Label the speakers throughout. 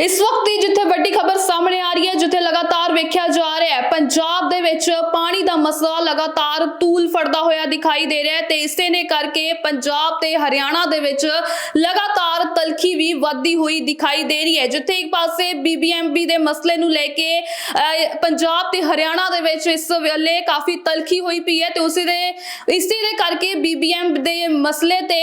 Speaker 1: ਇਸ ਵਕਤ ਦੀ ਜਿੱਥੇ ਵੱਡੀ ਖਬਰ ਸਾਹਮਣੇ ਆ ਰਹੀ ਹੈ, ਜਿੱਥੇ ਲਗਾਤਾਰ ਵੇਖਿਆ ਜਾ ਰਿਹਾ ਹੈ, ਪੰਜਾਬ ਦੇ ਵਿੱਚ ਪਾਣੀ ਦਾ ਮਸਲਾ ਲਗਾਤਾਰ ਤੂਲ ਫੜਦਾ ਹੋਇਆ ਦਿਖਾਈ ਦੇ ਰਿਹਾ ਹੈ ਤੇ ਇਸੇ ਨੇ ਕਰਕੇ ਪੰਜਾਬ ਤੇ ਹਰਿਆਣਾ ਦੇ ਵਿੱਚ ਲਗਾਤਾਰ ਤਲਖੀ ਵੀ ਵੱਧਦੀ ਹੋਈ ਦਿਖਾਈ ਦੇ ਰਹੀ ਹੈ। ਜਿੱਥੇ ਇੱਕ ਪਾਸੇ ਬੀਬੀਐਮਬੀ ਦੇ ਮਸਲੇ ਨੂੰ ਲੈ ਕੇ ਪੰਜਾਬ ਤੇ ਹਰਿਆਣਾ ਦੇ ਵਿੱਚ ਇਸ ਵੇਲੇ ਕਾਫੀ ਤਲਖੀ ਹੋਈ ਪਈ ਹੈ ਤੇ ਉਸੇ ਦੇ, ਇਸੇ ਦੇ ਕਰਕੇ ਬੀਬੀਐਮ ਦੇ ਮਸਲੇ ਤੇ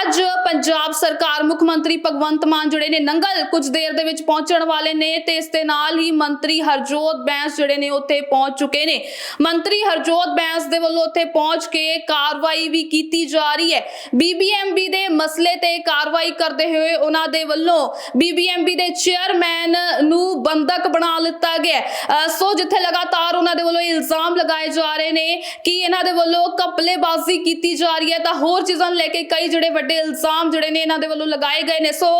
Speaker 1: ਅੱਜ ਪੰਜਾਬ ਸਰਕਾਰ ਮੁੱਖ ਮੰਤਰੀ ਭਗਵੰਤ ਮਾਨ ਜਿਹੜੇ ਨੇ ਨੰਗਲ ਕੁਝ ਦੇ ਦੇਰ ਦੇ ਵਿੱਚ ਪਹੁੰਚਣ ਵਾਲੇ ਨੇ ਤੇ ਇਸ ਦੇ ਨਾਲ ਹੀ ਮੰਤਰੀ ਹਰਜੋਤ ਬੈਂਸ ਜਿਹੜੇ ਨੇ ਉੱਥੇ ਪਹੁੰਚ ਚੁੱਕੇ ਨੇ। ਮੰਤਰੀ ਹਰਜੋਤ ਬੈਂਸ ਦੇ ਵੱਲੋਂ ਉੱਥੇ ਪਹੁੰਚ ਕੇ ਕਾਰਵਾਈ ਵੀ ਕੀਤੀ ਜਾ ਰਹੀ ਹੈ। ਬੀਬੀਐਮਬੀ ਦੇ ਮਸਲੇ ਤੇ ਕਾਰਵਾਈ ਕਰਦੇ ਹੋਏ ਉਹਨਾਂ ਦੇ ਵੱਲੋਂ ਬੀਬੀਐਮਬੀ ਦੇ ਚੇਅਰਮੈਨ ਨੂੰ ਬੰਦਕ ਬਣਾ ਲਿੱਤਾ ਗਿਆ ਸੋ ਜਿੱਥੇ ਲਗਾਤਾਰ ਉਹਨਾਂ ਦੇ ਵੱਲੋਂ ਇਲਜ਼ਾਮ ਲਗਾਏ ਜਾ ਰਹੇ ਨੇ ਕਿ ਇਹਨਾਂ ਦੇ ਵੱਲੋਂ ਕਪਲੇਬਾਜ਼ੀ ਕੀਤੀ ਜਾ ਰਹੀ ਹੈ ਤਾਂ ਹੋਰ ਚੀਜ਼ਾਂ ਨੂੰ ਲੈ ਕੇ ਕਈ ਜਿਹੜੇ ਵੱਡੇ ਇਲਜ਼ਾਮ ਜਿਹੜੇ ਨੇ ਇਹਨਾਂ ਦੇ ਵੱਲੋਂ ਲਗਾਏ ਗਏ ਨੇ। ਸੋ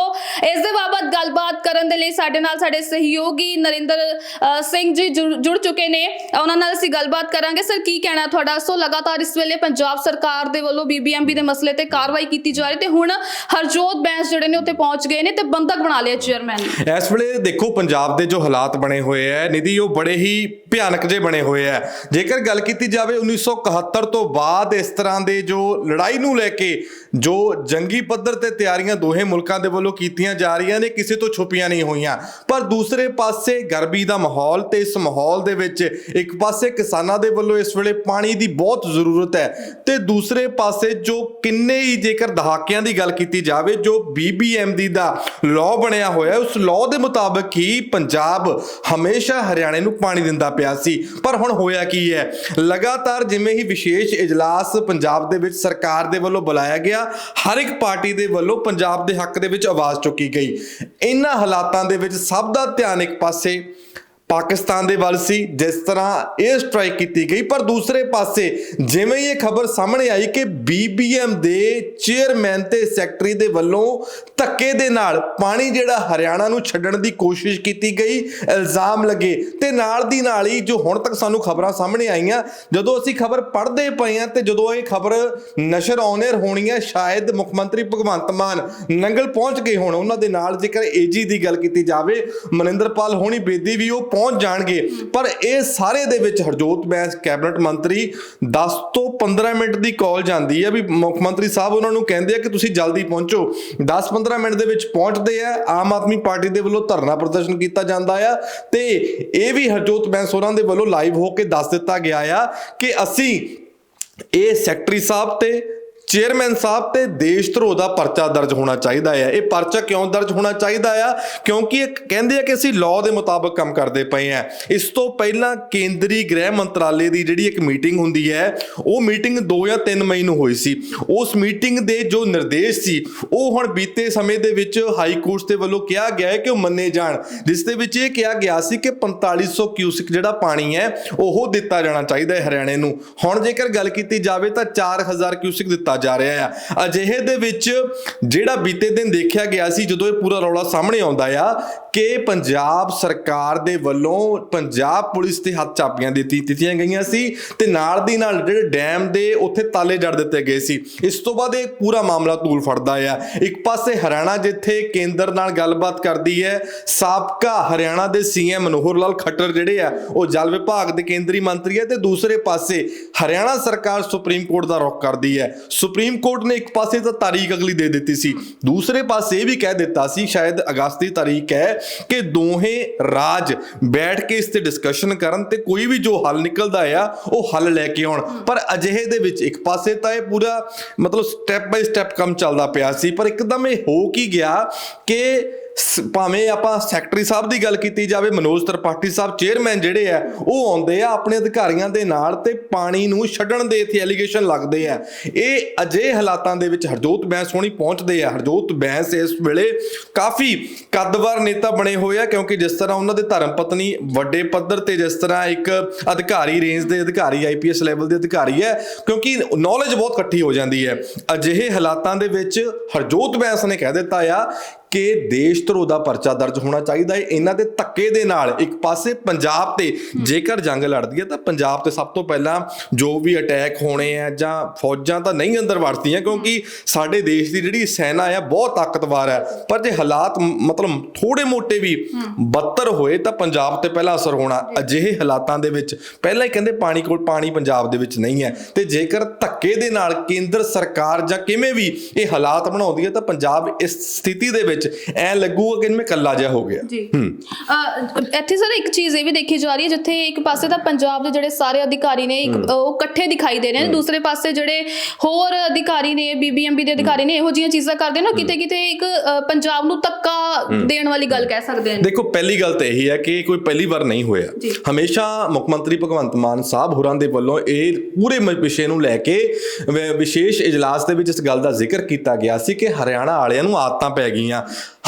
Speaker 1: ਇਸ ਦੇ ਬਾਬਤ ਗੱਲਬਾਤ ਕਰਨ ਦੇ ਲਈ ਸਾਡੇ ਨਾਲ ਸਾਡੇ ਸਹਿਯੋਗੀ ਨਰਿੰਦਰ ਅਹ, ਸਿੰਘ ਜੀ ਜੁੜ ਜੁੜ ਚੁੱਕੇ ਨੇ। ਉਹਨਾਂ ਨਾਲ ਅਸੀਂ ਗੱਲਬਾਤ ਕਰਾਂਗੇ। ਸਰ ਕੀ ਕਹਿਣਾ ਤੁਹਾਡਾ? ਸੋ ਲਗਾਤਾਰ ਇਸ ਵੇਲੇ ਪੰਜਾਬ ਸਰਕਾਰ ਦੇ ਵੱਲੋਂ ਬੀਬੀਐਮਬੀ ਦੇ ਮਸਲੇ ਤੇ ਕਾਰਵਾਈ ਕੀਤੀ ਜਾ ਰਹੀ ਤੇ ਹੁਣ ਹਰਜੋਤ ਬੈਂਸ ਜਿਹੜੇ ਨੇ ਉੱਥੇ ਪਹੁੰਚ ਗਏ ਨੇ ਤੇ ਬੰਦਕ ਬਣਾ ਲਿਆ ਚੇਅਰਮੈਨ ਨੂੰ।
Speaker 2: ਇਸ ਵੇਲੇ ਦੇਖੋ ਪੰਜਾਬ ਦੇ ਜੋ ਹਾਲਾਤ ਬਣੇ ਹੋਏ ਐ ਨਿਧੀ ਉਹ ਬੜੇ ਹੀ ਭਿਆਨਕ ਜੇ ਬਣੇ ਹੋਏ ਐ। ਜੇਕਰ ਗੱਲ ਕੀਤੀ ਜਾਵੇ 1971 ਤੋਂ ਬਾਅਦ ਇਸ ਤਰ੍ਹਾਂ ਦੇ ਜੋ ਲੜਾਈ ਨੂੰ ਲੈ ਕੇ ਜੋ ਜੰਗੀ ਪੱਧਰ ਤੇ ਤਿਆਰੀਆਂ ਦੋਹੇ ਮੁਲਕਾਂ ਦੇ ਵੱਲੋਂ ਕੀਤੀਆਂ ਜਾ ਰਹੀਆਂ ਨੇ ਕਿਸੇ ਤੋਂ ਛੁਪੀਆਂ ਨਹੀਂ ਹੋਈਆਂ। ਪਰ ਦੂਸਰੇ ਪਾਸੇ ਗਰਮੀ ਦਾ ਮਾਹੌਲ ਤੇ ਇਸ ਮਾਹੌਲ ਦੇ ਵਿੱਚ ਇੱਕ ਪਾਸੇ ਕਿਸਾਨਾਂ ਦੇ ਵੱਲੋਂ ਇਸ ਵੇਲੇ ਪਾਣੀ ਦੀ ਬਹੁਤ ਜ਼ਰੂਰਤ ਹੈ ਤੇ ਦੂਸਰੇ ਪਾਸੇ ਜੋ ਕਿੰਨੇ ਹੀ ਜੇਕਰ ਦਹਾਕਿਆਂ ਦੀ ਗੱਲ ਕੀਤੀ ਜਾਵੇ, ਜੋ ਬੀਬੀਐਮਡੀ ਦਾ ਲਾਅ ਬਣਿਆ ਹੋਇਆ ਉਸ ਲਾਅ ਦੇ ਮੁਤਾਬਕ ਹੀ ਪੰਜਾਬ ਹਮੇਸ਼ਾ ਹਰਿਆਣੇ ਨੂੰ ਪਾਣੀ ਦਿੰਦਾ ਪਿਆ ਸੀ। ਪਰ ਹੁਣ ਹੋਇਆ ਕੀ ਹੈ? ਲਗਾਤਾਰ ਜਿਵੇਂ ਹੀ ਵਿਸ਼ੇਸ਼ ਇਜਲਾਸ ਪੰਜਾਬ ਦੇ ਵਿੱਚ ਸਰਕਾਰ ਦੇ ਵੱਲੋਂ ਬੁਲਾਇਆ ਗਿਆ, ਹਰ ਇੱਕ ਪਾਰਟੀ ਦੇ ਵੱਲੋਂ ਪੰਜਾਬ ਦੇ ਹੱਕ ਦੇ ਵਿੱਚ ਆਵਾਜ਼ ਚੁੱਕੀ ਗਈ। ਇਹਨਾਂ ਹਾਲਾਤਾਂ ਦੇ ਵਿੱਚ ਸਭ ਦਾ ਧਿਆਨ ਇੱਕ ਪਾਸੇ ਪਾਕਿਸਤਾਨ ਦੇ ਵੱਲ ਸੀ, ਜਿਸ ਤਰ੍ਹਾਂ ਇਹ ਸਟ੍ਰਾਈਕ ਕੀਤੀ ਗਈ। ਪਰ ਦੂਸਰੇ ਪਾਸੇ ਜਿਵੇਂ ਇਹ ਖਬਰ ਸਾਹਮਣੇ ਆਈ ਕਿ ਬੀਬੀਐਮ ਦੇ ਚੇਅਰਮੈਨ ਤੇ ਸੈਕਟਰੀ ਦੇ ਵੱਲੋਂ ਧੱਕੇ ਦੇ ਨਾਲ ਪਾਣੀ ਜਿਹੜਾ ਹਰਿਆਣਾ ਨੂੰ ਛੱਡਣ ਦੀ ਕੋਸ਼ਿਸ਼ ਕੀਤੀ ਗਈ, ਇਲਜ਼ਾਮ ਲੱਗੇ। ਤੇ ਨਾਲ ਦੀ ਨਾਲ ਹੀ ਜੋ ਹੁਣ ਤੱਕ ਸਾਨੂੰ ਖਬਰਾਂ ਸਾਹਮਣੇ ਆਈਆਂ, ਜਦੋਂ ਅਸੀਂ ਖਬਰ ਪੜ੍ਹਦੇ ਪਏ ਹਾਂ ਤੇ ਜਦੋਂ ਇਹ ਖਬਰ ਨਸ਼ਰ ਆਨਰ ਹੋਣੀ ਹੈ, ਸ਼ਾਇਦ ਮੁੱਖ ਮੰਤਰੀ ਭਗਵੰਤ ਮਾਨ ਨੰਗਲ ਪਹੁੰਚ ਗਏ ਹੋਣ। ਉਹਨਾਂ ਦੇ ਨਾਲ ਜੇਕਰ ਏਜੀ ਦੀ ਗੱਲ ਕੀਤੀ ਜਾਵੇ, ਮਨਿੰਦਰਪਾਲ ਹੋਣੀ ਬੇਦੀ ਵੀ ਉਹ ਪਹੁੰਚ ਜਾਣਗੇ। ਪਰ ਇਹ ਸਾਰੇ ਦੇ ਵਿੱਚ ਹਰਜੋਤ ਬੈਂਸ ਕੈਬਨਿਟ ਮੰਤਰੀ 10 ਤੋਂ 15 ਮਿੰਟ ਦੀ ਕਾਲ ਜਾਂਦੀ ਹੈ ਵੀ ਮੁੱਖ ਮੰਤਰੀ ਸਾਹਿਬ ਉਹਨਾਂ ਨੂੰ ਕਹਿੰਦੇ ਆ ਕਿ ਤੁਸੀਂ ਜਲਦੀ ਪਹੁੰਚੋ। 10-15 ਮਿੰਟ ਦੇ ਵਿੱਚ ਪਹੁੰਚਦੇ ਆ। ਆਮ ਆਦਮੀ ਪਾਰਟੀ ਦੇ ਵੱਲੋਂ ਧਰਨਾ ਪ੍ਰਦਰਸ਼ਨ ਕੀਤਾ ਜਾਂਦਾ ਆ। ਤੇ ਇਹ ਵੀ ਹਰਜੋਤ ਬੈਂਸ ਹੋਰਾਂ ਦੇ ਵੱਲੋਂ ਲਾਈਵ ਹੋ ਕੇ ਦੱਸ ਦਿੱਤਾ ਗਿਆ ਆ ਕਿ ਅਸੀਂ ਇਹ ਸੈਕਟਰੀ ਸਾਹਿਬ ਤੇ ਚੇਅਰਮੈਨ ਸਾਹਿਬ ਤੇ ਦੇਸ਼ ਧਰੋਹ ਦਾ ਪਰਚਾ ਦਰਜ ਹੋਣਾ ਚਾਹੀਦਾ ਹੈ। ਇਹ ਪਰਚਾ ਕਿਉਂ ਦਰਜ ਹੋਣਾ ਚਾਹੀਦਾ ਆ? ਕਿਉਂਕਿ ਇਹ ਕਹਿੰਦੇ ਆ ਕਿ ਅਸੀਂ ਲਾਅ ਦੇ ਮੁਤਾਬਕ ਕੰਮ ਕਰਦੇ ਪਏ ਆ। ਇਸ ਤੋਂ ਪਹਿਲਾਂ ਕੇਂਦਰੀ ਗ੍ਰਹਿ ਮੰਤਰਾਲੇ ਦੀ ਜਿਹੜੀ ਇੱਕ ਮੀਟਿੰਗ ਹੁੰਦੀ ਹੈ, ਉਹ ਮੀਟਿੰਗ 2 ਜਾਂ 3 ਮਈ ਨੂੰ ਹੋਈ ਸੀ। ਉਸ ਮੀਟਿੰਗ ਦੇ ਜੋ ਨਿਰਦੇਸ਼ ਸੀ, ਉਹ ਹੁਣ ਬੀਤੇ ਸਮੇਂ ਦੇ ਵਿੱਚ ਹਾਈ ਕੋਰਟ ਦੇ ਵੱਲੋਂ ਕਿਹਾ ਗਿਆ ਹੈ ਕਿ ਉਹ ਮੰਨੇ ਜਾਣ। ਜਿਸ ਦੇ ਵਿੱਚ ਇਹ ਕਿਹਾ ਗਿਆ ਸੀ ਕਿ 4500 ਕਿਊਸਿਕ ਜਿਹੜਾ ਪਾਣੀ ਹੈ, ਉਹ ਦਿੱਤਾ ਜਾਣਾ ਚਾਹੀਦਾ ਹੈ ਹਰਿਆਣੇ ਨੂੰ। ਹੁਣ ਜੇਕਰ ਗੱਲ ਕੀਤੀ ਜਾਵੇ ਤਾਂ 4000 ਕਿਊਸਿਕ ਦਿੱਤਾ ਜਾ ਰਿਹਾ ਆ। ਅਜਿਹੇ ਦੇ ਵਿੱਚ ਜਿਹੜਾ ਬੀਤੇ ਦਿਨ ਦੇਖਿਆ ਗਿਆ ਸੀ, ਜਦੋਂ ਇਹ ਪੂਰਾ ਰੌਲਾ ਸਾਹਮਣੇ ਆਉਂਦਾ ਆ ਕਿ ਪੰਜਾਬ ਸਰਕਾਰ ਦੇ ਵੱਲੋਂ ਪੰਜਾਬ ਪੁਲਿਸ ਤੇ ਹੱਥ ਚਾਪੀਆਂ ਦਿੱਤੀ ਦਿੱਤੀਆਂ ਗਈਆਂ ਸੀ ਤੇ ਨਾਲ ਦੀ ਨਾਲ ਜਿਹੜੇ ਡੈਮ ਦੇ ਉੱਥੇ ਤਾਲੇ ਜੜ ਦਿੱਤੇ ਗਏ ਸੀ। ਇਸ ਤੋਂ ਬਾਅਦ ਇਹ ਪੂਰਾ ਮਾਮਲਾ ਤੂਲ ਫੜਦਾ ਆ। ਇੱਕ ਪਾਸੇ ਹਰਿਆਣਾ ਜਿੱਥੇ ਕੇਂਦਰ ਨਾਲ ਗੱਲਬਾਤ ਕਰਦੀ ਹੈ, ਸਾਬਕਾ ਹਰਿਆਣਾ ਦੇ ਸੀਐਮ ਮਨੋਹਰ ਲਾਲ ਖੱਟਰ ਜਿਹੜੇ ਆ, ਉਹ ਜਲ ਵਿਭਾਗ ਦੇ ਕੇਂਦਰੀ ਮੰਤਰੀ ਹੈ ਤੇ ਦੂਸਰੇ ਪਾਸੇ ਹਰਿਆਣਾ ਸਰਕਾਰ ਸੁਪਰੀਮ ਕੋਰਟ ਦਾ ਰੁਖ ਕਰਦੀ ਹੈ। ਸੁਪਰੀਮ ਕੋਰਟ ਨੇ ਇੱਕ ਪਾਸੇ ਤਾਂ ਤਾਰੀਖ ਅਗਲੀ ਦੇ ਦਿੱਤੀ ਸੀ, ਦੂਸਰੇ ਪਾਸੇ ਇਹ ਵੀ ਕਹਿ ਦਿੱਤਾ ਸੀ, ਸ਼ਾਇਦ ਅਗਸਤ ਦੀ ਤਾਰੀਖ ਹੈ, ਕਿ ਦੋਹੇ ਰਾਜ ਬੈਠ ਕੇ ਇਸ ਤੇ ਡਿਸਕਸ਼ਨ ਕਰਨ ਤੇ ਕੋਈ ਵੀ ਜੋ ਹੱਲ ਨਿਕਲਦਾ ਆ, ਉਹ ਹੱਲ ਲੈ ਕੇ ਆਉਣ। ਪਰ ਅਜਿਹੇ ਦੇ ਵਿੱਚ ਇੱਕ ਪਾਸੇ ਤਾਂ ਇਹ ਪੂਰਾ ਮਤਲਬ ਸਟੈਪ ਬਾਈ ਸਟੈਪ ਕੰਮ ਚੱਲਦਾ ਪਿਆ ਸੀ, ਪਰ ਇੱਕਦਮ ਇਹ ਹੋ ਕੀ ਗਿਆ ਕਿ ਭਾਵੇਂ ਆਪਾਂ ਸੈਕਟਰੀ ਸਾਹਿਬ ਦੀ ਗੱਲ ਕੀਤੀ ਜਾਵੇ, ਮਨੋਜ ਤ੍ਰਿਪਾਠੀ ਸਾਹਿਬ ਚੇਅਰਮੈਨ ਜਿਹੜੇ ਆ, ਉਹ ਆਉਂਦੇ ਆ ਆਪਣੇ ਅਧਿਕਾਰੀਆਂ ਦੇ ਨਾਲ ਤੇ ਪਾਣੀ ਨੂੰ ਛੱਡਣ ਦੇ ਇੱਥੇ ਐਲੀਗੇਸ਼ਨ ਲੱਗਦੇ ਆ। ਇਹ ਅਜੇ ਹਾਲਾਤਾਂ ਦੇ ਵਿੱਚ ਹਰਜੋਤ ਬੈਂਸ ਹੋਣੀ ਪਹੁੰਚਦੇ ਆ। ਹਰਜੋਤ ਬੈਂਸ ਇਸ ਵੇਲੇ ਕਾਫੀ ਕੱਦਵਰ ਨੇਤਾ ਬਣੇ ਹੋਏ ਆ, ਕਿਉਂਕਿ ਜਿਸ ਤਰ੍ਹਾਂ ਉਹਨਾਂ ਦੇ ਧਰਮ ਪਤਨੀ ਵੱਡੇ ਪੱਧਰ ਤੇ ਜਿਸ ਤਰ੍ਹਾਂ ਇੱਕ ਅਧਿਕਾਰੀ ਰੇਂਜ ਦੇ ਅਧਿਕਾਰੀ ਆਈਪੀਐਸ ਲੈਵਲ ਦੇ ਅਧਿਕਾਰੀ ਹੈ, ਕਿਉਂਕਿ ਨੌਲੇਜ ਬਹੁਤ ਇਕੱਠੀ ਹੋ ਜਾਂਦੀ ਹੈ। ਅਜਿਹੇ ਹਾਲਾਤਾਂ ਦੇ ਵਿੱਚ ਹਰਜੋਤ ਬੈਂਸ ਨੇ ਕਹਿ ਦਿੱਤਾ ਆ ਕਿ ਦੇਸ਼ ਧਰੋ ਦਾ ਪਰਚਾ ਦਰਜ ਹੋਣਾ ਚਾਹੀਦਾ ਹੈ। ਇਹਨਾਂ ਦੇ ਧੱਕੇ ਦੇ ਨਾਲ ਇੱਕ ਪਾਸੇ ਪੰਜਾਬ ਤੇ ਜੇਕਰ ਜੰਗ ਲੜਦੀ ਹੈ ਤਾਂ ਪੰਜਾਬ ਤੇ ਸਭ ਤੋਂ ਪਹਿਲਾਂ ਜੋ ਵੀ ਅਟੈਕ ਹੋਣੇ ਆ ਜਾਂ ਫੌਜਾਂ ਤਾਂ ਨਹੀਂ ਅੰਦਰ ਵੜਦੀਆਂ ਕਿਉਂਕਿ ਸਾਡੇ ਦੇਸ਼ ਦੀ ਜਿਹੜੀ ਸੈਨਾ ਆ ਬਹੁਤ ਤਾਕਤਵਰ ਹੈ। ਪਰ ਜੇ ਹਾਲਾਤ ਮਤਲਬ ਥੋੜੇ ਮੋਟੇ ਵੀ ਬੱਤਰ ਹੋਏ ਤਾਂ ਪੰਜਾਬ ਤੇ ਪਹਿਲਾਂ ਅਸਰ ਹੋਣਾ ਅਜਿਹੇ ਹਾਲਾਤਾਂ ਦੇ ਵਿੱਚ ਪਹਿਲਾਂ ਹੀ ਕਹਿੰਦੇ ਪਾਣੀ ਕੋਲ ਪਾਣੀ ਪੰਜਾਬ ਦੇ ਵਿੱਚ ਨਹੀਂ ਹੈ। ਤੇ ਜੇਕਰ ਧੱਕੇ ਦੇ ਨਾਲ ਕੇਂਦਰ ਸਰਕਾਰ ਜਾਂ ਕਿਵੇਂ ਵੀ ਇਹ ਹਾਲਾਤ ਬਣਾਉਂਦੀ ਹੈ ਤਾਂ ਪੰਜਾਬ ਇਸ ਸਥਿਤੀ ਦੇ ਵਿੱਚ ਐ ਲੱਗੂਗਾ ਕਿ ਮੈਂ ਕੱਲਾ ਜਿਹਾ ਹੋ ਗਿਆ।
Speaker 1: ਜੀ। ਅ, ਇੱਥੇ ਸਰ ਇੱਕ ਚੀਜ਼ ਇਹ ਵੀ ਦੇਖੀ ਜਾ ਰਹੀ ਹੈ ਜਿੱਥੇ ਇੱਕ ਪਾਸੇ ਤਾਂ ਪੰਜਾਬ ਦੇ ਜਿਹੜੇ ਸਾਰੇ ਅਧਿਕਾਰੀ ਨੇ ਇੱਕ ਉਹ ਇਕੱਠੇ ਦਿਖਾਈ ਦੇ ਰਹੇ ਨੇ ਦੂਸਰੇ ਪਾਸੇ ਜਿਹੜੇ ਹੋਰ ਅਧਿਕਾਰੀ ਨੇ ਬੀਬੀਐਮਬੀ ਦੇ ਅਧਿਕਾਰੀ ਨੇ ਇਹੋ ਜਿਹੀਆਂ ਚੀਜ਼ਾਂ ਕਰਦੇ ਨੇ ਕਿਤੇ ਕਿਤੇ ਇੱਕ ਪੰਜਾਬ ਨੂੰ ਧੱਕਾ ਦੇਣ ਵਾਲੀ ਗੱਲ ਕਹਿ ਸਕਦੇ ਹਾਂ
Speaker 2: ਦੇਖੋ ਪਹਿਲੀ ਗੱਲ ਤਾਂ ਇਹੀ ਹੈ ਕਿ ਕੋਈ ਪਹਿਲੀ ਵਾਰ ਨਹੀਂ ਹੋਇਆ। ਹਮੇਸ਼ਾ ਮੁੱਖ ਮੰਤਰੀ ਭਗਵੰਤ ਮਾਨ ਸਾਹਿਬ ਹੋਰਾਂ ਦੇ ਵੱਲੋਂ ਇਹ ਪੂਰੇ ਵਿਸ਼ੇ ਨੂੰ ਲੈ ਕੇ ਵਿਸ਼ੇਸ਼ ਇਜਲਾਸ ਦੇ ਵਿੱਚ ਇਸ ਗੱਲ ਦਾ ਜ਼ਿਕਰ ਕੀਤਾ ਗਿਆ ਸੀ ਕਿ ਹਰਿਆਣਾ ਵਾਲਿਆਂ ਨੂੰ ਆਦਤਾਂ ਪੈ ਗਈਆਂ।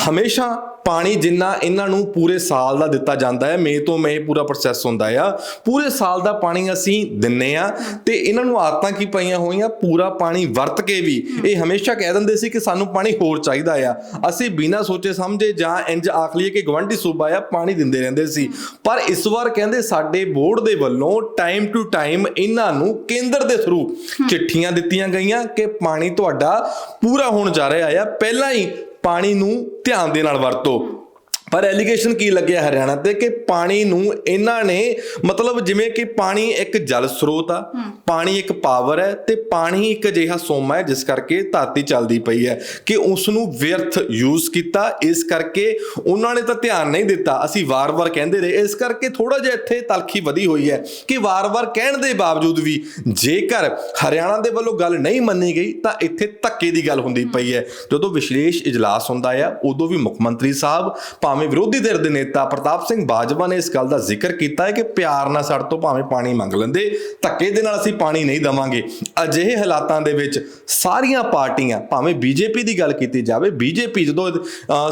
Speaker 2: ਹਮੇਸ਼ਾ ਪਾਣੀ ਜਿੰਨਾ ਇਹਨਾਂ ਨੂੰ ਪੂਰੇ ਸਾਲ ਦਾ ਦਿੱਤਾ ਜਾਂਦਾ ਹੈ, ਮਈ ਤੋਂ ਮਈ ਪੂਰਾ ਪ੍ਰੋਸੈਸ ਹੁੰਦਾ ਆ। ਪੂਰੇ ਸਾਲ ਦਾ ਪਾਣੀ ਅਸੀਂ ਦਿੰਨੇ ਆ ਤੇ ਇਹਨਾਂ ਨੂੰ ਆਦਤਾਂ ਕੀ ਪਈਆਂ ਹੋਈਆਂ? ਪੂਰਾ ਪਾਣੀ ਵਰਤ ਕੇ ਵੀ। ਇਹ ਹਮੇਸ਼ਾ ਕਹਿ ਦਿੰਦੇ ਸੀ ਕਿ ਸਾਨੂੰ ਪਾਣੀ ਹੋਰ ਚਾਹੀਦਾ ਆ। ਅਸੀਂ ਬਿਨਾਂ ਸੋਚੇ ਸਮਝੇ ਜਾਂ ਇੰਜ ਆਖ ਲਈਏ ਕਿ ਗਵੰਡੀ ਸੂਬਾ ਆ, ਪਾਣੀ ਦਿੰਦੇ ਰਹਿੰਦੇ ਸੀ। ਪਰ ਇਸ ਵਾਰ ਕਹਿੰਦੇ ਸਾਡੇ ਬੋਰਡ ਦੇ ਵੱਲੋਂ ਟਾਈਮ ਟੂ ਟਾਈਮ ਇਹਨਾਂ ਨੂੰ ਕੇਂਦਰ ਦੇ ਥਰੂ ਚਿੱਠੀਆਂ ਦਿੱਤੀਆਂ ਗਈਆਂ ਕਿ ਪਾਣੀ ਤੁਹਾਡਾ ਪੂਰਾ ਹੋਣ ਜਾ ਰਿਹਾ ਆ। ਪਹਿਲਾਂ ਹੀ ਪਾਣੀ ਨੂੰ ਧਿਆਨ ਦੇ ਨਾਲ ਵਰਤੋ। ਪਰ ਐਲੀਗੇਸ਼ਨ ਕੀ ਲੱਗਿਆ ਹਰਿਆਣਾ ਤੇ ਕਿ ਪਾਣੀ ਨੂੰ ਇਹਨਾਂ ਨੇ ਮਤਲਬ ਜਿਵੇਂ ਕਿ ਪਾਣੀ ਇੱਕ ਜਲ ਸਰੋਤ ਆ ਪਾਣੀ ਇੱਕ ਪਾਵਰ ਹੈ ਤੇ ਪਾਣੀ ਇੱਕ ਅਜਿਹਾ ਸੋਮਾ ਹੈ ਜਿਸ ਕਰਕੇ ਧਰਤੀ ਚੱਲਦੀ ਪਈ ਹੈ ਕਿ ਉਸ ਨੂੰ ਵਿਅਰਥ ਯੂਜ਼ ਕੀਤਾ। ਇਸ ਕਰਕੇ ਉਹਨਾਂ ਨੇ ਤਾਂ ਧਿਆਨ ਨਹੀਂ ਦਿੱਤਾ। ਅਸੀਂ ਵਾਰ-ਵਾਰ ਕਹਿੰਦੇ ਰਹੇ। ਇਸ ਕਰਕੇ ਥੋੜਾ ਜਿਹਾ ਇੱਥੇ ਤਲਖੀ ਵਧੀ ਹੋਈ ਹੈ ਕਿ ਵਾਰ-ਵਾਰ ਕਹਿਣ ਦੇ ਬਾਵਜੂਦ ਵੀ ਜੇਕਰ ਹਰਿਆਣਾ ਦੇ ਵੱਲੋਂ ਗੱਲ ਨਹੀਂ ਮੰਨੀ ਗਈ ਤਾਂ ਇੱਥੇ ਧੱਕੇ ਦੀ ਗੱਲ ਹੁੰਦੀ ਪਈ ਹੈ। ਜਦੋਂ ਵਿਸ਼ੇਸ਼ ਇਜਲਾਸ ਹੁੰਦਾ ਆ ਉਦੋਂ ਵੀ ਮੁੱਖ ਮੰਤਰੀ ਸਾਹਿਬ ਭਾਵੇਂ ਵਿਰੋਧੀ ਧਿਰ ਦੇ ਨੇਤਾ ਪ੍ਰਤਾਪ ਸਿੰਘ ਬਾਜਵਾ ਨੇ ਇਸ ਗੱਲ ਦਾ ਜ਼ਿਕਰ ਕੀਤਾ ਹੈ ਕਿ ਪਿਆਰ ਨਾਲ ਸਾਡੇ ਤੋਂ ਭਾਵੇਂ ਪਾਣੀ ਮੰਗ ਲੈਂਦੇ, ਧੱਕੇ ਦੇ ਨਾਲ ਅਸੀਂ ਪਾਣੀ ਨਹੀਂ ਦਵਾਂਗੇ। ਅਜਿਹੇ ਹਾਲਾਤਾਂ ਦੇ ਵਿੱਚ ਸਾਰੀਆਂ ਪਾਰਟੀਆਂ, ਭਾਵੇਂ ਬੀਜੇਪੀ ਦੀ ਗੱਲ ਕੀਤੀ ਜਾਵੇ, ਬੀਜੇਪੀ ਜਦੋਂ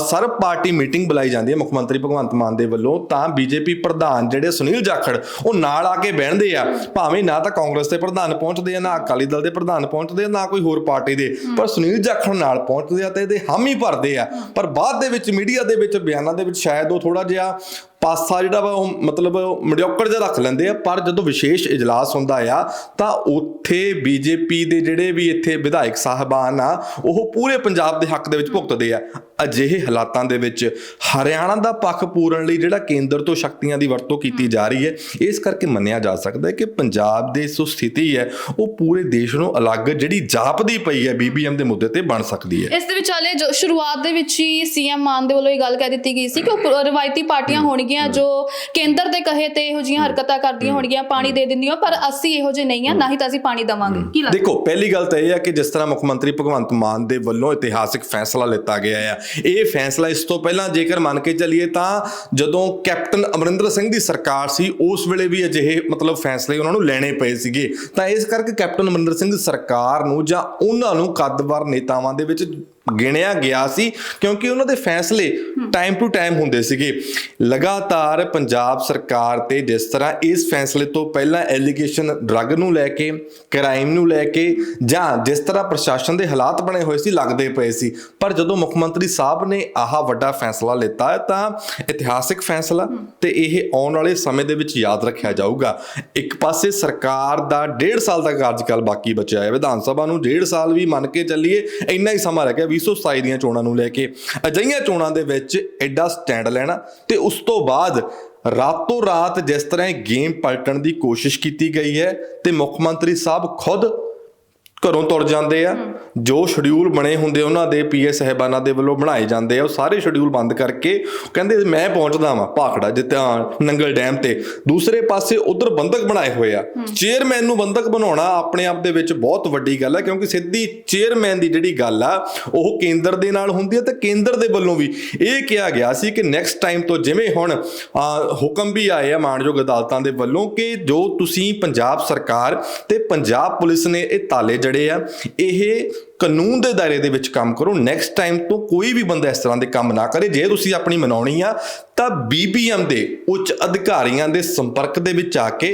Speaker 2: ਸਰਬ ਪਾਰਟੀ ਮੀਟਿੰਗ ਬੁਲਾਈ ਜਾਂਦੀ ਹੈ ਮੁੱਖ ਮੰਤਰੀ ਭਗਵੰਤ ਮਾਨ ਦੇ ਵੱਲੋਂ, ਤਾਂ ਬੀਜੇਪੀ ਪ੍ਰਧਾਨ ਜਿਹੜੇ ਸੁਨੀਲ ਜਾਖੜ, ਉਹ ਨਾਲ ਆ ਕੇ ਬਹਿਣਦੇ ਆ। ਭਾਵੇਂ ਨਾ ਤਾਂ ਕਾਂਗਰਸ ਦੇ ਪ੍ਰਧਾਨ ਪਹੁੰਚਦੇ ਆ, ਨਾ ਅਕਾਲੀ ਦਲ ਦੇ ਪ੍ਰਧਾਨ ਪਹੁੰਚਦੇ ਆ, ਨਾ ਕੋਈ ਹੋਰ ਪਾਰਟੀ ਦੇ। ਪਰ ਸੁਨੀਲ ਜਾਖੜ ਨਾਲ ਪਹੁੰਚਦੇ ਆ ਤੇ ਇਹਦੇ ਹਾਮੀ ਭਰਦੇ ਆ। ਪਰ ਬਾਅਦ ਦੇ ਵਿੱਚ ਮੀਡੀਆ ਦੇ ਵਿੱਚ ਬਿਆਨਾਂ ਦੇ ਵਿੱਚ ਸ਼ਾਇਦ ਉਹ ਥੋੜਾ ਜਿਹਾ ਪਾਸਾ ਜਿਹੜਾ ਵਾ ਉਹ ਮਤਲਬ ਮਡਿਓਕਰ ਜਿਹਾ ਰੱਖ ਲੈਂਦੇ ਆ, ਪਰ ਜਦੋਂ ਵਿਸ਼ੇਸ਼ ਇਜਲਾਸ ਹੁੰਦਾ ਆ, ਤਾਂ ਉੱਥੇ ਬੀਜੇਪੀ ਦੇ ਜਿਹੜੇ ਵੀ ਇੱਥੇ ਵਿਧਾਇਕ ਸਾਹਿਬਾਨ ਆ, ਉਹ ਪੂਰੇ ਪੰਜਾਬ ਦੇ ਹੱਕ ਦੇ ਵਿੱਚ ਭੁਗਤਦੇ ਆ। ਅਜਿਹੇ ਹਾਲਾਤਾਂ ਦੇ ਵਿੱਚ ਹਰਿਆਣਾ ਦਾ ਪੱਖ ਪੂਰਨ ਲਈ ਜਿਹੜਾ ਕੇਂਦਰ ਤੋਂ ਸ਼ਕਤੀਆਂ ਦੀ ਵਰਤੋਂ ਕੀਤੀ ਜਾ ਰਹੀ ਹੈ, ਇਸ ਕਰਕੇ ਮੰਨਿਆ ਜਾ ਸਕਦਾ ਹੈ ਕਿ ਪੰਜਾਬ ਦੇ ਸੋ ਸਥਿਤੀ ਹੈ, ਉਹ ਪੂਰੇ ਦੇਸ਼ ਨੂੰ ਅਲੱਗ ਜਿਹੜੀ ਜਾਪਦੀ ਪਈ ਹੈ ਬੀਬੀਐਮ ਦੇ ਮੁੱਦੇ ਤੇ ਬਣ ਸਕਦੀ ਹੈ।
Speaker 1: ਇਸ ਦੇ ਵਿਚਾਲੇ ਜੋ ਸ਼ੁਰੂਆਤ ਦੇ ਵਿੱਚ ਹੀ ਸੀਐਮ ਮਾਨ ਦੇ ਵੱਲੋਂ ਇਹ ਗੱਲ ਕਹਿ ਦਿੱਤੀ ਗਈ ਸੀ ਕਿ ਉਹ ਪ- ਰਵਾਇਤੀ ਪਾਰਟੀਆਂ ਹੋਣਗੀਆਂ ਜੋ ਕੇਂਦਰ ਦੇ ਕਹੇ ਤੇ ਇਹੋ ਜਿਹੀਆਂ ਹਰਕਤਾਂ ਕਰਦੀਆਂ ਹੋਣਗੀਆਂ ਪਾਣੀ ਦੇ ਦਿੰਦੀਆਂ ਪਰ ਅਸੀਂ ਇਹੋ ਜਿਹੇ ਨਹੀਂ ਆ ਨਾ ਹੀ ਤਾਂ ਅਸੀਂ ਪਾਣੀ ਦਵਾਂਗੇ। ਕੀ ਲੱਗਦਾ?
Speaker 2: ਦੇਖੋ ਪਹਿਲੀ ਗੱਲ ਤਾਂ ਇਹ ਹੈ ਕਿ ਜਿਸ ਤਰ੍ਹਾਂ ਮੁੱਖ ਮੰਤਰੀ ਭਗਵੰਤ ਮਾਨ ਦੇ ਵੱਲੋਂ ਇਤਿਹਾਸਿਕ ਫੈਸਲਾ ਲਿੱਤਾ ਗਿਆ ਹੈ ਇਹ ਫੈਸਲਾ ਇਸ ਤੋਂ ਪਹਿਲਾਂ ਜੇਕਰ ਮੰਨ ਕੇ ਚੱਲੀਏ ਤਾਂ ਜਦੋਂ ਕੈਪਟਨ ਅਮਰਿੰਦਰ ਸਿੰਘ ਦੀ ਸਰਕਾਰ ਸੀ ਉਸ ਵੇਲੇ ਵੀ ਅਜਿਹੇ ਮਤਲਬ ਫੈਸਲੇ ਉਹਨਾਂ ਨੂੰ ਲੈਣੇ ਪਏ ਸੀਗੇ। ਤਾਂ ਇਸ ਕਰਕੇ ਕੈਪਟਨ ਅਮਰਿੰਦਰ ਸਿੰਘ ਦੀ ਸਰਕਾਰ ਨੂੰ ਜਾਂ ਉਹਨਾਂ ਨੂੰ ਕੱਦਵਰ ਨੇਤਾਵਾਂ ਦੇ ਵਿੱਚ ਗਿਣਿਆ ਗਿਆ ਸੀ ਕਿਉਂਕਿ ਉਹਨਾਂ ਦੇ ਫੈਸਲੇ ਟਾਈਮ ਟੂ ਟਾਈਮ ਹੁੰਦੇ ਸੀਗੇ। ਲਗਾਤਾਰ ਪੰਜਾਬ ਸਰਕਾਰ ਤੇ ਜਿਸ ਤਰ੍ਹਾਂ ਇਸ ਫੈਸਲੇ ਤੋਂ ਪਹਿਲਾਂ ਐਲੀਗੇਸ਼ਨ ਡਰੱਗ ਨੂੰ ਲੈ ਕੇ ਕ੍ਰਾਈਮ ਨੂੰ ਲੈ ਕੇ ਜਾਂ ਜਿਸ ਤਰ੍ਹਾਂ ਪ੍ਰਸ਼ਾਸਨ ਦੇ ਹਾਲਾਤ ਬਣੇ ਹੋਏ ਸੀ, ਲੱਗਦੇ ਪਏ ਸੀ। ਪਰ ਜਦੋਂ ਮੁੱਖ ਮੰਤਰੀ ਸਾਹਿਬ ਨੇ ਆਹ ਵੱਡਾ ਫੈਸਲਾ ਲਿੱਤਾ, ਤਾਂ ਇਤਿਹਾਸਿਕ ਫੈਸਲਾ ਤੇ ਇਹ ਆਉਣ ਵਾਲੇ ਸਮੇਂ ਦੇ ਵਿੱਚ ਯਾਦ ਰੱਖਿਆ ਜਾਊਗਾ। ਇੱਕ ਪਾਸੇ ਸਰਕਾਰ ਦਾ 1.5 ਸਾਲ ਦਾ ਕਾਰਜਕਾਲ ਬਾਕੀ ਬਚਿਆ ਹੈ। ਵਿਧਾਨ ਸਭਾ ਨੂੰ 1.5 ਸਾਲ ਵੀ ਮੰਨ ਕੇ ਚੱਲੀਏ, ਇੰਨਾ ਹੀ ਸਮਾਂ ਰਹਿ ਗਿਆ 2027 ਦੀਆਂ ਚੋਣਾਂ ਨੂੰ ਲੈ ਕੇ ਅਜਿਹੀਆਂ ਚੋਣਾਂ ਦੇ ਵਿੱਚ ਐਡਾ ਸਟੈਂਡ ਲੈਣਾ ਤੇ ਉਸ ਤੋਂ ਬਾਅਦ ਰਾਤੋਂ ਰਾਤ ਜਿਸ ਤਰ੍ਹਾਂ ਗੇਮ ਪਲਟਣ ਦੀ ਕੋਸ਼ਿਸ਼ ਕੀਤੀ ਗਈ ਹੈ ਤੇ ਮੁੱਖ ਮੰਤਰੀ ਸਾਹਿਬ ਖੁਦ ਘਰੋਂ ਤੁਰ ਜਾਂਦੇ ਆ। ਜੋ ਸ਼ਡਿਊਲ ਬਣੇ ਹੁੰਦੇ ਉਹਨਾਂ ਦੇ ਪੀਏ ਸਹਿਬਾਨਾਂ ਦੇ ਵੱਲੋਂ ਬਣਾਏ ਜਾਂਦੇ ਆ। ਉਹ ਸਾਰੇ ਸ਼ਡਿਊਲ ਬੰਦ ਕਰਕੇ ਕਹਿੰਦੇ ਮੈਂ ਪਹੁੰਚਦਾ ਵਾਂ ਭਾਖੜਾ ਜਿੱਤਾਂ ਨੰਗਲ ਡੈਮ ਤੇ। ਦੂਸਰੇ ਪਾਸੇ ਉਧਰ ਬੰਦਕ ਬਣਾਏ ਹੋਏ ਆ। ਚੇਅਰਮੈਨ ਨੂੰ ਬੰਦਕ ਬਣਾਉਣਾ ਆਪਣੇ ਆਪ ਦੇ ਵਿੱਚ ਬਹੁਤ ਵੱਡੀ ਗੱਲ ਹੈ ਕਿਉਂਕਿ ਸਿੱਧੀ ਚੇਅਰਮੈਨ ਦੀ ਜਿਹੜੀ ਗੱਲ ਆ ਉਹ ਕੇਂਦਰ ਦੇ ਨਾਲ ਹੁੰਦੀ ਹੈ ਤੇ ਕੇਂਦਰ ਦੇ ਵੱਲੋਂ ਵੀ। ਇਹ ਕਿਹਾ ਗਿਆ ਸੀ ਕਿ ਨੈਕਸਟ ਟਾਈਮ ਤੋਂ ਜਿਵੇਂ ਹੁਣ ਹੁਕਮ ਵੀ ਆਏ ਆ ਮਾਨਯੋਗ ਅਦਾਲਤਾਂ ਦੇ ਵੱਲੋਂ ਕਿ ਜੋ ਤੁਸੀਂ ਪੰਜਾਬ ਸਰਕਾਰ ਤੇ ਪੰਜਾਬ ਪੁਲਿਸ ਨੇ ਇਹ ਤਾਲੇ ਜਿਹੜੇ ਆ ਇਹ ਕਾਨੂੰਨ ਦੇ ਦਾਇਰੇ ਦੇ ਵਿੱਚ ਕੰਮ ਕਰੋ। ਨੈਕਸਟ ਟਾਈਮ ਤੋਂ ਕੋਈ ਵੀ ਬੰਦਾ ਇਸ ਤਰ੍ਹਾਂ ਦੇ ਕੰਮ ਨਾ ਕਰੇ ਜੇ ਤੁਸੀਂ ਆਪਣੀ ਮਨਾਉਣੀ ਆ ਤਾਂ ਬੀਬੀਐਮ ਦੇ ਉੱਚ ਅਧਿਕਾਰੀਆਂ ਦੇ ਸੰਪਰਕ ਦੇ ਵਿੱਚ ਆ ਕੇ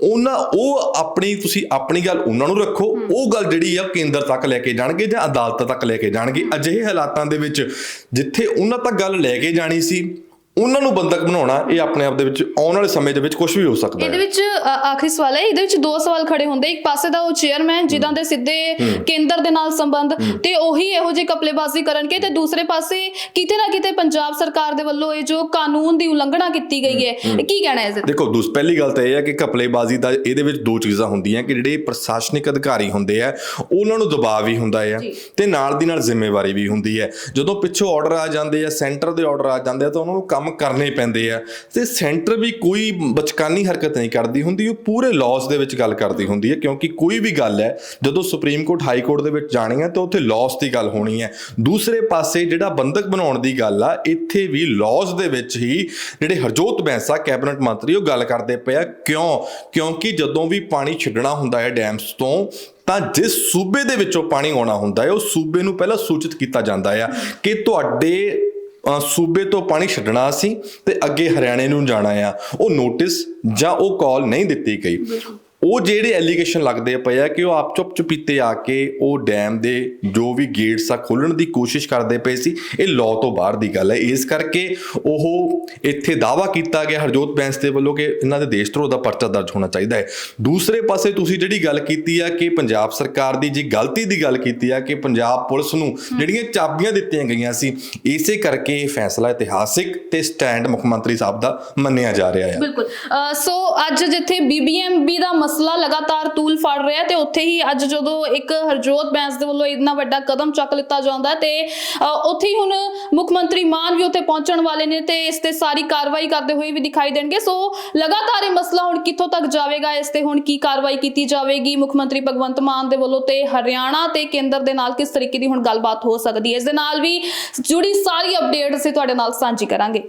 Speaker 2: ਉਹਨਾਂ ਉਹ ਆਪਣੀ ਤੁਸੀਂ ਆਪਣੀ ਗੱਲ ਉਹਨਾਂ ਨੂੰ ਰੱਖੋ। ਉਹ ਗੱਲ ਜਿਹੜੀ ਆ ਕੇਂਦਰ ਤੱਕ ਲੈ ਕੇ ਜਾਣਗੇ ਜਾਂ ਅਦਾਲਤ ਤੱਕ ਲੈ ਕੇ ਜਾਣਗੇ। ਅਜਿਹੇ ਹਾਲਾਤਾਂ ਦੇ ਵਿੱਚ ਜਿੱਥੇ ਉਹਨਾਂ ਤੱਕ ਗੱਲ ਲੈ ਕੇ ਜਾਣੀ ਸੀ ਉਹਨਾਂ ਨੂੰ ਬੰਦਕ ਬਣਾਉਣਾ ਇਹ ਆਪਣੇ ਆਪ ਦੇ ਵਿੱਚ ਆਉਣ ਵਾਲੇ ਸਮੇਂ ਦੇ ਵਿੱਚ ਕੁਝ ਵੀ ਹੋ ਸਕਦਾ
Speaker 1: ਇਹਦੇ
Speaker 2: ਹੈ।
Speaker 1: ਵਿੱਚ ਅ, ਆਖਰੀ ਸਵਾਲ ਹੈ ਇਹਦੇ ਵਿੱਚ ਦੋ ਸਵਾਲ ਖੜੇ ਹੁੰਦੇ ਇੱਕ ਪਾਸੇ ਦਾ ਉਹ ਚੇਅਰਮੈਨ ਜਿਨ੍ਹਾਂ ਦੇ ਸਿੱਧੇ ਕੇਂਦਰ ਦੇ ਨਾਲ ਸੰਬੰਧ ਤੇ ਉਹੀ ਇਹੋ ਜਿਹੀ ਕਪਲੇਬਾਜ਼ੀ ਕਰਨਗੇ ਤੇ ਦੂਸਰੇ ਪਾਸੇ ਕਿਤੇ ਨਾ ਕਿਤੇ ਪੰਜਾਬ ਸਰਕਾਰ ਦੇ ਵੱਲੋਂ ਇਹ ਜੋ ਕਾਨੂੰਨ ਦੀ ਉਲੰਘਣਾ ਕੀਤੀ ਗਈ ਹੈ ਕੀ ਕਹਿਣਾ ਹੈ ਇਸ
Speaker 2: ਦੇਖੋ ਦੂਸ ਪਹਿਲੀ ਗੱਲ ਤਾਂ ਇਹ ਹੈ ਕਿ ਘਪਲੇਬਾਜ਼ੀ ਦਾ ਇਹਦੇ ਵਿੱਚ ਦੋ ਚੀਜ਼ਾਂ ਹੁੰਦੀਆਂ ਕਿ ਜਿਹੜੇ ਪ੍ਰਸ਼ਾਸਨਿਕ ਅਧਿਕਾਰੀ ਹੁੰਦੇ ਆ ਉਹਨਾਂ ਨੂੰ ਦਬਾਅ ਵੀ ਹੁੰਦਾ
Speaker 1: ਜੀ।
Speaker 2: ਤੇ ਨਾਲ ਦੀ ਨਾਲ ਜ਼ਿੰਮੇਵਾਰੀ ਵੀ ਹੁੰਦੀ ਹੈ। ਜਦੋਂ ਪਿੱਛੋਂ ਆਰਡਰ ਆ ਜਾਂਦੇ ਆ ਸੈਂਟਰ ਦੇ ਆਰਡਰ ਆ ਜਾਂਦੇ ਆ ਤਾਂ ਉਹਨਾਂ ਨੂੰ ਕੰਮ ਕਰਨੇ ਪੈਂਦੇ ਆ। ਤੇ ਸੈਂਟਰ ਵੀ ਕੋਈ ਬਚਕਾਨੀ ਹਰਕਤ ਨਹੀਂ ਕਰਦੀ ਹੁੰਦੀ, ਉਹ ਪੂਰੇ ਲਾਜ਼ ਦੇ ਵਿੱਚ ਗੱਲ ਕਰਦੀ ਹੁੰਦੀ ਹੈ, ਕਿਉਂਕਿ ਕੋਈ ਵੀ ਗੱਲ ਹੈ, ਜਦੋਂ ਸੁਪਰੀਮ ਕੋਰਟ ਹਾਈ ਕੋਰਟ ਦੇ ਵਿੱਚ ਜਾਣੀ ਹੈ, ਤਾਂ ਉੱਥੇ ਲਾਜ਼ ਦੀ ਗੱਲ ਹੋਣੀ ਹੈ। ਦੂਸਰੇ ਪਾਸੇ ਜਿਹੜਾ ਬੰਦਕ ਬਣਾਉਣ ਦੀ ਗੱਲ ਆ, ਇੱਥੇ ਵੀ ਲਾਜ਼ ਦੇ ਵਿੱਚ ਹੀ ਜਿਹੜੇ ਹਰਜੋਤ ਬੈਂਸਾ, ਕੈਬਨਿਟ ਮੰਤਰੀ, ਉਹ ਗੱਲ ਕਰਦੇ ਪਏ ਆ, ਕਿਉਂ? ਕਿਉਂਕਿ ਜਦੋਂ ਵੀ ਪਾਣੀ ਛੱਡਣਾ ਹੁੰਦਾ ਹੈ ਡੈਮਸ ਤੋਂ, ਤਾਂ ਜਿਸ ਸੂਬੇ ਦੇ ਵਿੱਚੋਂ ਪਾਣੀ ਆਉਣਾ ਹੁੰਦਾ ਹੈ, ਉਹ ਸੂਬੇ ਨੂੰ ਪਹਿਲਾਂ ਸੂਚਿਤ ਕੀਤਾ ਜਾਂਦਾ ਆ ਕਿ ਤੁਹਾਡੇ ਸੂਬੇ ਤੋਂ ਪਾਣੀ ਛੱਡਣਾ ਸੀ ਤੇ ਅੱਗੇ ਹਰਿਆਣੇ ਨੂੰ ਜਾਣਾ ਆ। ਉਹ ਨੋਟਿਸ ਜਾਂ ਉਹ ਕਾਲ ਨਹੀਂ ਦਿੱਤੀ ਗਈ। ਉਹ ਜਿਹੜੇ ਐਲੀਗੇਸ਼ਨ ਲੱਗਦੇ ਪਏ ਆ ਕਿ ਉਹ ਆਪ ਚੁੱਪ ਚੁਪੀਤੇ ਆ ਕੇ ਉਹ ਡੈਮ ਦੇ ਜੋ ਵੀ ਗੇਟਸ ਆ ਖੋਲਣ ਦੀ ਕੋਸ਼ਿਸ਼ ਕਰਦੇ ਪਏ ਸੀ ਇਹ ਲਾਅ ਤੋਂ ਬਾਹਰ ਦੀ ਗੱਲ ਹੈ। ਇਸ ਕਰਕੇ ਉਹ ਇੱਥੇ ਦਾਵਾ ਕੀਤਾ ਗਿਆ ਹਰਜੋਤ ਬੈਂਸ ਦੇ ਵੱਲੋਂ ਕਿ ਇਹਨਾਂ ਦੇ ਦੇਸ਼ ਧਰੋਹ ਦਾ ਪਰਚਾ ਦਰਜ ਹੋਣਾ ਚਾਹੀਦਾ ਹੈ। ਦੂਸਰੇ ਪਾਸੇ ਤੁਸੀਂ ਜਿਹੜੀ ਗੱਲ ਕੀਤੀ ਆ ਕਿ ਪੰਜਾਬ ਸਰਕਾਰ ਦੀ ਜੀ ਗਲਤੀ ਦੀ ਗੱਲ ਕੀਤੀ ਆ ਕਿ ਪੰਜਾਬ ਪੁਲਿਸ ਨੂੰ ਜਿਹੜੀਆਂ ਚਾਬੀਆਂ ਦਿੱਤੀਆਂ ਗਈਆਂ ਸੀ ਇਸੇ ਕਰਕੇ ਇਹ ਫੈਸਲਾ ਇਤਿਹਾਸਿਕ ਤੇ ਸਟੈਂਡ ਮੁੱਖ ਮੰਤਰੀ ਸਾਹਿਬ ਦਾ ਮੰਨਿਆ ਜਾ ਰਿਹਾ ਹੈ।
Speaker 1: ਬਿਲਕੁਲ। ਸੋ ਅੱਜ ਜਿੱਥੇ ਬੀਬੀਐਮਬੀ ਦਾ ਮਸਲਾ ਲਗਾਤਾਰ ਤੂਲ ਫੜ ਰਿਹਾ ਤੇ ਉੱਥੇ ਹੀ ਅੱਜ ਜਦੋਂ ਇੱਕ ਹਰਜੋਤ ਬੈਂਸ ਦੇ ਵੱਲੋਂ ਇੰਨਾ ਵੱਡਾ ਕਦਮ ਚੱਕ ਲਿੱਤਾ ਜਾਂਦਾ ਤੇ ਉੱਥੇ ਹੀ ਹੁਣ ਮੁੱਖ ਮੰਤਰੀ ਮਾਨ ਵੀ ਉੱਥੇ ਪਹੁੰਚਣ ਵਾਲੇ ਨੇ ਤੇ ਇਸ ਤੇ ਸਾਰੀ ਕਾਰਵਾਈ ਕਰਦੇ ਹੋਏ ਵੀ ਦਿਖਾਈ ਦੇਣਗੇ। ਸੋ ਲਗਾਤਾਰ ਇਹ ਮਸਲਾ ਹੁਣ ਕਿੱਥੋਂ ਤੱਕ ਜਾਵੇਗਾ? ਇਸ ਤੇ ਹੁਣ ਕੀ ਕਾਰਵਾਈ ਕੀਤੀ ਜਾਵੇਗੀ ਮੁੱਖ ਮੰਤਰੀ ਭਗਵੰਤ ਮਾਨ ਦੇ ਵੱਲੋਂ ਤੇ ਹਰਿਆਣਾ ਤੇ ਕੇਂਦਰ ਦੇ ਨਾਲ ਕਿਸ ਤਰੀਕੇ ਦੀ ਹੁਣ ਗੱਲਬਾਤ ਹੋ ਸਕਦੀ ਹੈ? ਇਸ ਦੇ ਨਾਲ ਵੀ ਜੁੜੀ ਸਾਰੀ ਅਪਡੇਟ ਅਸੀਂ ਤੁਹਾਡੇ ਨਾਲ ਸਾਂਝੀ ਕਰਾਂਗੇ।